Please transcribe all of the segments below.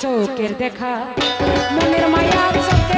চোখের দেখা মনের মায়া চোখে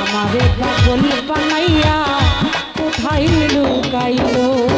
আমারে পাগল বানাইয়া কোথায় লুকাইলো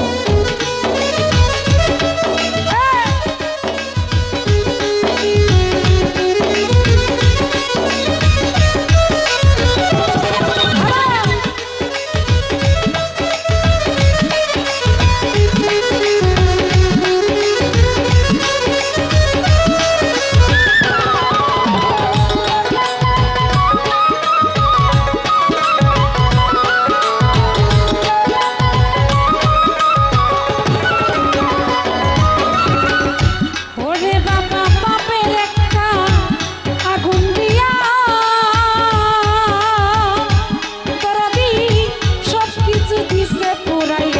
পুরাই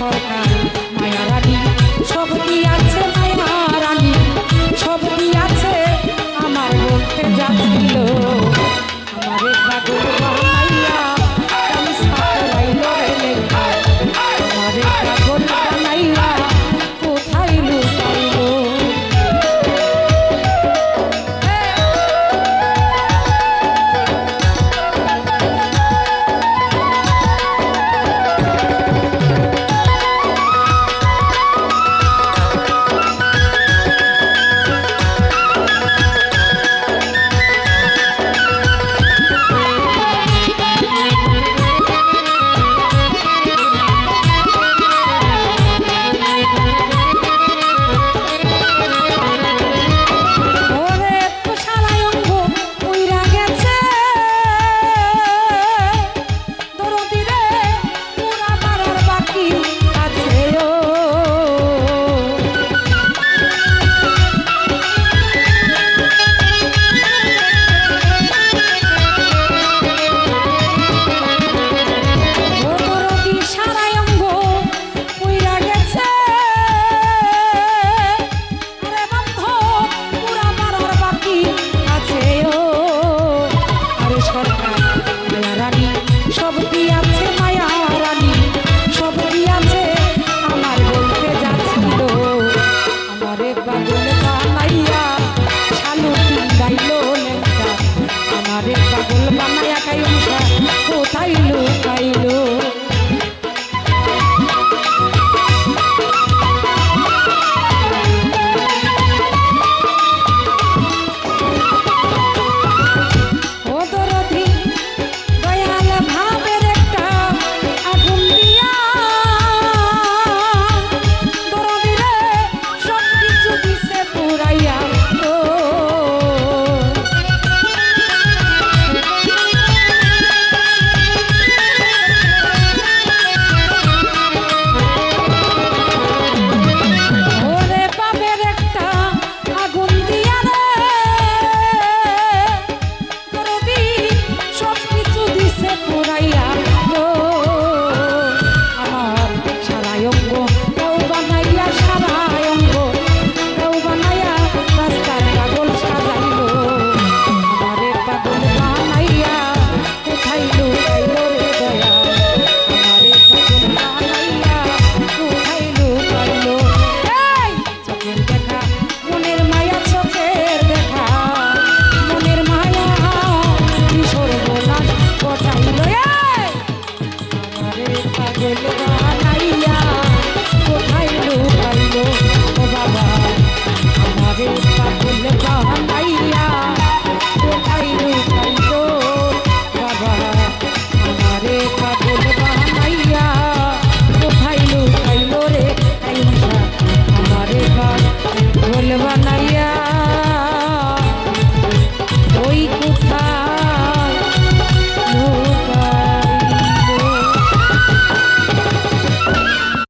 Oh, God.